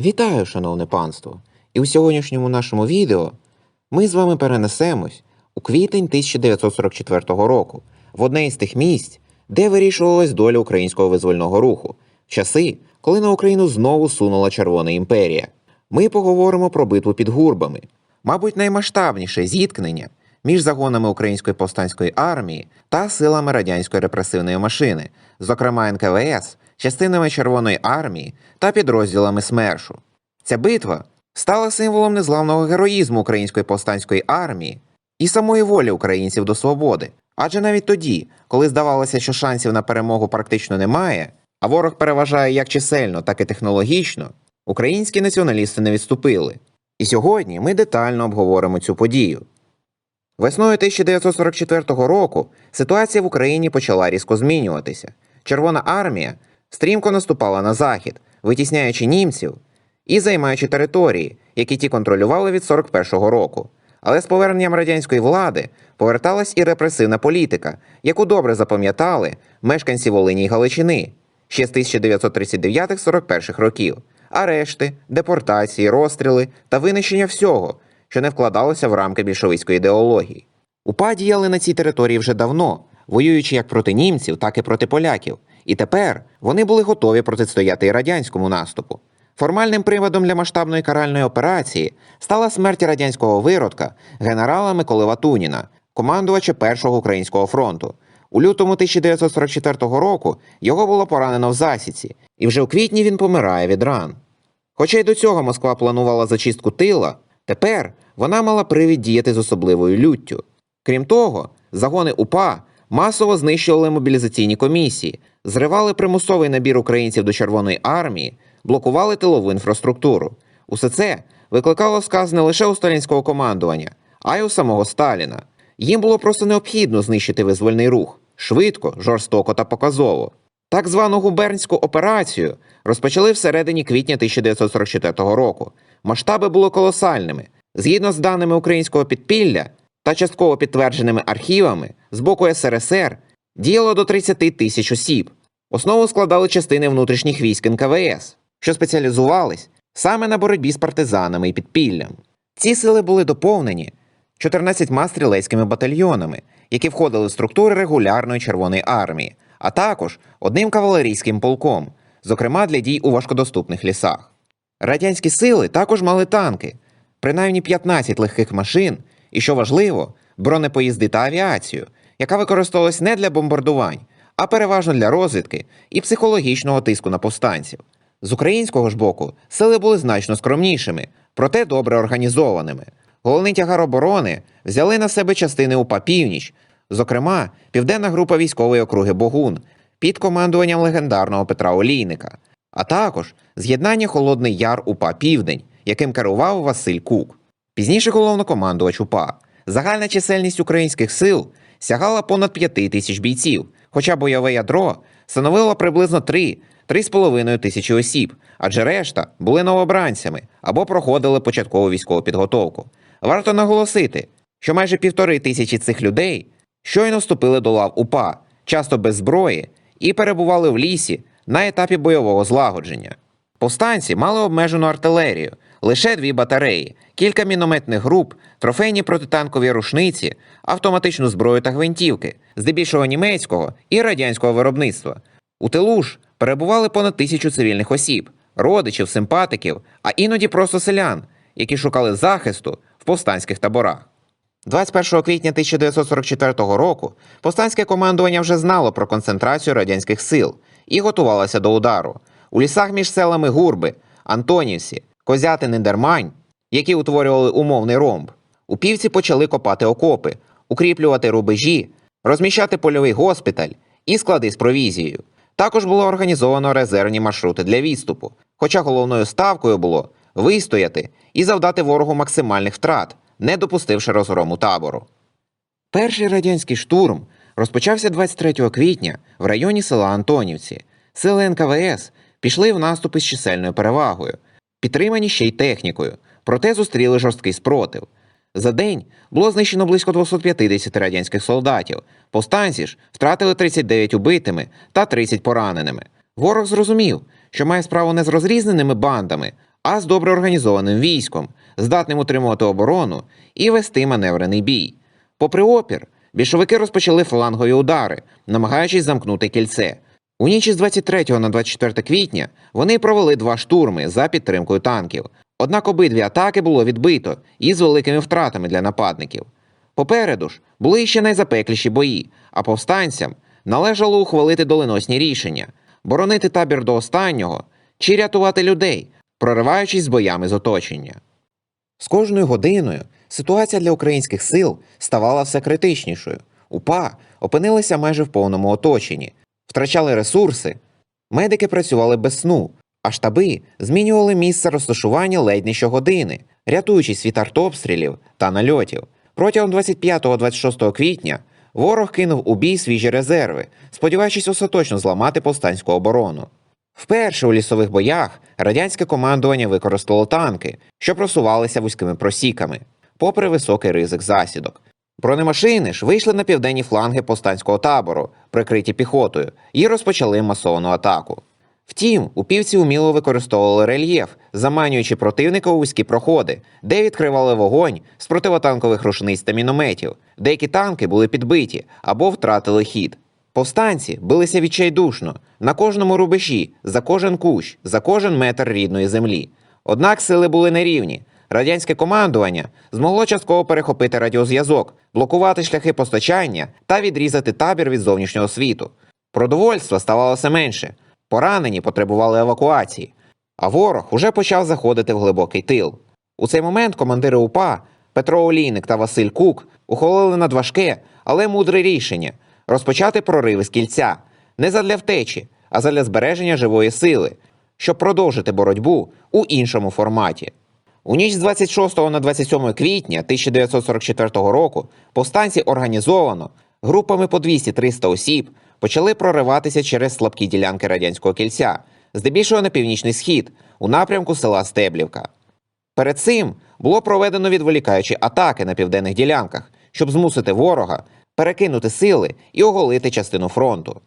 Вітаю, шановне панство! І у сьогоднішньому нашому відео ми з вами перенесемось у квітень 1944 року в одне із тих місць, де вирішувалась доля українського визвольного руху, в часи, коли на Україну знову сунула Червона імперія. Ми поговоримо про битву під гурбами, мабуть, наймасштабніше зіткнення між загонами української повстанської армії та силами радянської репресивної машини, зокрема НКВС, частинами Червоної армії та підрозділами СМЕРШу. Ця битва стала символом незламного героїзму української повстанської армії і самої волі українців до свободи. Адже навіть тоді, коли здавалося, що шансів на перемогу практично немає, а ворог переважає як чисельно, так і технологічно, українські націоналісти не відступили. І сьогодні ми детально обговоримо цю подію. Весною 1944 року ситуація в Україні почала різко змінюватися. Червона армія стрімко наступала на захід, витісняючи німців і займаючи території, які ті контролювали від 41-го року. Але з поверненням радянської влади поверталась і репресивна політика, яку добре запам'ятали мешканці Волині й Галичини ще з 1939-41 років. Арешти, депортації, розстріли та винищення всього, що не вкладалося в рамки більшовицької ідеології. УПА діяли на цій території вже давно, воюючи як проти німців, так і проти поляків. І тепер вони були готові протистояти і радянському наступу. Формальним приводом для масштабної каральної операції стала смерть радянського виродка генерала Миколи Ватуніна, командувача Першого українського фронту. У лютому 1944 року його було поранено в засіці, і вже у квітні він помирає від ран. Хоча й до цього Москва планувала зачистку тила, тепер вона мала привід діяти з особливою люттю. Крім того, загони УПА масово знищували мобілізаційні комісії, зривали примусовий набір українців до Червоної армії, блокували тилову інфраструктуру. Усе це викликало сказ не лише у сталінського командування, а й у самого Сталіна. Їм було просто необхідно знищити визвольний рух швидко, жорстоко та показово. Так звану губернську операцію розпочали всередині квітня 1944 року. Масштаби були колосальними. Згідно з даними українського підпілля та частково підтвердженими архівами з боку СРСР, діяло до 30 тисяч осіб. Основу складали частини внутрішніх військ НКВС, що спеціалізувались саме на боротьбі з партизанами і підпіллям. Ці сили були доповнені 14 стрілецькими батальйонами, які входили в структури регулярної Червоної армії, а також одним кавалерійським полком, зокрема для дій у важкодоступних лісах. Радянські сили також мали танки, принаймні 15 легких машин, і, що важливо, бронепоїзди та авіацію, яка використовувалась не для бомбардувань, а переважно для розвідки і психологічного тиску на повстанців. З українського ж боку сили були значно скромнішими, проте добре організованими. Головний тягар оборони взяли на себе частини УПА Північ, зокрема, південна група військової округи Богун під командуванням легендарного Петра Олійника, а також з'єднання Холодний Яр УПА Південь, яким керував Василь Кук. Пізніше головнокомандувач УПА. Загальна чисельність українських сил сягала понад 5 тисяч бійців, хоча бойове ядро становило приблизно 3-3,5 тисячі осіб, адже решта були новобранцями або проходили початкову військову підготовку. Варто наголосити, що майже півтори тисячі цих людей щойно вступили до лав УПА, часто без зброї, і перебували в лісі на етапі бойового злагодження. Повстанці мали обмежену артилерію, лише дві батареї, кілька мінометних груп, трофейні протитанкові рушниці, автоматичну зброю та гвинтівки, здебільшого німецького і радянського виробництва. У тилу ж перебували понад тисячу цивільних осіб, родичів, симпатиків, а іноді просто селян, які шукали захисту в повстанських таборах. 21 квітня 1944 року повстанське командування вже знало про концентрацію радянських сил і готувалося до удару. У лісах між селами Гурби, Антонівсі, Козятин і Дермань, які утворювали умовний ромб, упівці почали копати окопи, укріплювати рубежі, розміщати польовий госпіталь і склади з провізією. Також було організовано резервні маршрути для відступу, хоча головною ставкою було вистояти і завдати ворогу максимальних втрат, не допустивши розгрому табору. Перший радянський штурм розпочався 23 квітня в районі села Антонівці. Сили НКВС пішли в наступ із чисельною перевагою, підтримані ще й технікою, проте зустріли жорсткий спротив. За день було знищено близько 250 радянських солдатів. Повстанці ж втратили 39 убитими та 30 пораненими. Ворог зрозумів, що має справу не з розрізненими бандами, а з добре організованим військом, здатним утримувати оборону і вести маневрений бій. Попри опір, більшовики розпочали флангові удари, намагаючись замкнути кільце. У ніч із 23 на 24 квітня вони провели два штурми за підтримкою танків. Однак обидві атаки було відбито і з великими втратами для нападників. Попереду ж були ще найзапекліші бої, а повстанцям належало ухвалити доленосні рішення боронити табір до останнього чи рятувати людей, прориваючись з боями з оточення. З кожною годиною ситуація для українських сил ставала все критичнішою. УПА опинилися майже в повному оточенні, втрачали ресурси, медики працювали без сну, а штаби змінювали місце розташування ледь не щогодини, рятуючись від артобстрілів та нальотів. Протягом 25-26 квітня ворог кинув у бій свіжі резерви, сподіваючись остаточно зламати повстанську оборону. Вперше у лісових боях радянське командування використало танки, що просувалися вузькими просіками, попри високий ризик засідок. Бронемашини ж вийшли на південні фланги повстанського табору, прикриті піхотою, і розпочали масовану атаку. Втім, упівці уміло використовували рельєф, заманюючи противника у вузькі проходи, де відкривали вогонь з противотанкових рушниць та мінометів. Деякі танки були підбиті або втратили хід. Повстанці билися відчайдушно на кожному рубежі, за кожен кущ, за кожен метр рідної землі. Однак сили були нерівні. Радянське командування змогло частково перехопити радіозв'язок, блокувати шляхи постачання та відрізати табір від зовнішнього світу. Продовольства ставало все менше, поранені потребували евакуації, а ворог уже почав заходити в глибокий тил. У цей момент командири УПА Петро Олійник та Василь Кук ухвалили надважке, але мудре рішення розпочати прориви з кільця не задля втечі, а задля збереження живої сили, щоб продовжити боротьбу у іншому форматі. У ніч з 26 на 27 квітня 1944 року повстанці організовано групами по 200-300 осіб почали прориватися через слабкі ділянки радянського кільця, здебільшого на північний схід, у напрямку села Стеблівка. Перед цим було проведено відволікаючі атаки на південних ділянках, щоб змусити ворога перекинути сили і оголити частину фронту.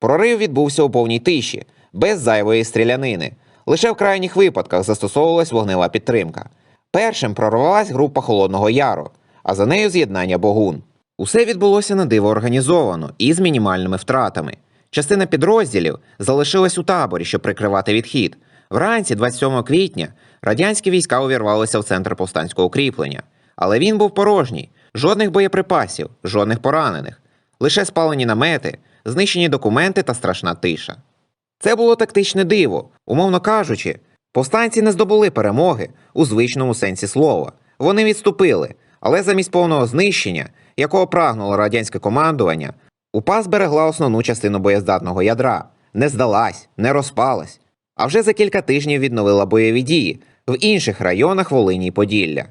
Прорив відбувся у повній тиші, без зайвої стрілянини. Лише в крайніх випадках застосовувалась вогнева підтримка. Першим прорвалась група Холодного Яру, а за нею з'єднання Богун. Усе відбулося на диво організовано і з мінімальними втратами. Частина підрозділів залишилась у таборі, щоб прикривати відхід. Вранці, 27 квітня, радянські війська увірвалися в центр повстанського укріплення. Але він був порожній, жодних боєприпасів, жодних поранених, лише спалені намети, знищені документи та страшна тиша. Це було тактичне диво, умовно кажучи, повстанці не здобули перемоги у звичному сенсі слова. Вони відступили, але замість повного знищення, якого прагнуло радянське командування, УПА зберегла основну частину боєздатного ядра, не здалась, не розпалась, а вже за кілька тижнів відновила бойові дії в інших районах Волині й Поділля.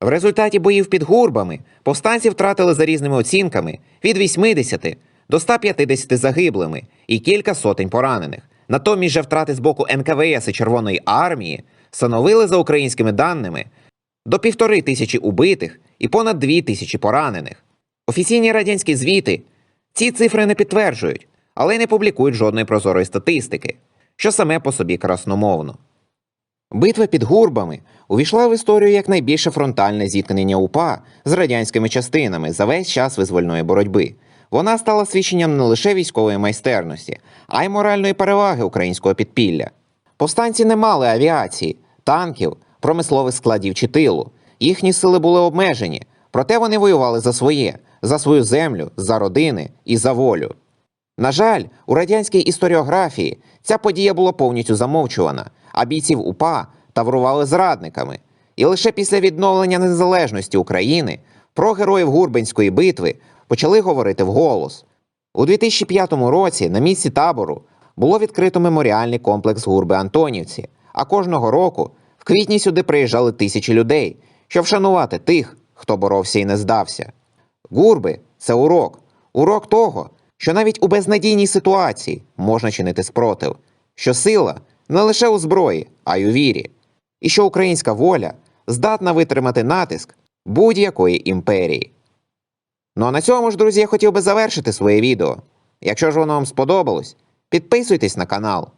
В результаті боїв під гурбами повстанці втратили за різними оцінками від 80 до 150 загиблими і кілька сотень поранених. Натомість же втрати з боку НКВС і Червоної армії становили за українськими даними до півтори тисячі убитих і понад дві тисячі поранених. Офіційні радянські звіти ці цифри не підтверджують, але й не публікують жодної прозорої статистики, що саме по собі красномовно. Битва під гурбами увійшла в історію як найбільше фронтальне зіткнення УПА з радянськими частинами за весь час визвольної боротьби. Вона стала свідченням не лише військової майстерності, а й моральної переваги українського підпілля. Повстанці не мали авіації, танків, промислових складів чи тилу. Їхні сили були обмежені, проте вони воювали за своє, за свою землю, за родини і за волю. На жаль, у радянській історіографії ця подія була повністю замовчувана, а бійців УПА таврували зрадниками. І лише після відновлення незалежності України про героїв Гурбенської битви почали говорити вголос. У 2005 році на місці табору було відкрито меморіальний комплекс Гурби Антонівці, а кожного року в квітні сюди приїжджали тисячі людей, щоб вшанувати тих, хто боровся і не здався. Гурби це урок, урок того, що навіть у безнадійній ситуації можна чинити спротив, що сила не лише у зброї, а й у вірі, і що українська воля здатна витримати натиск будь-якої імперії. Ну а на цьому ж, друзі, я хотів би завершити своє відео. Якщо ж воно вам сподобалось, підписуйтесь на канал,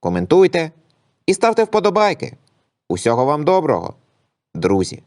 коментуйте і ставте вподобайки. Усього вам доброго, друзі!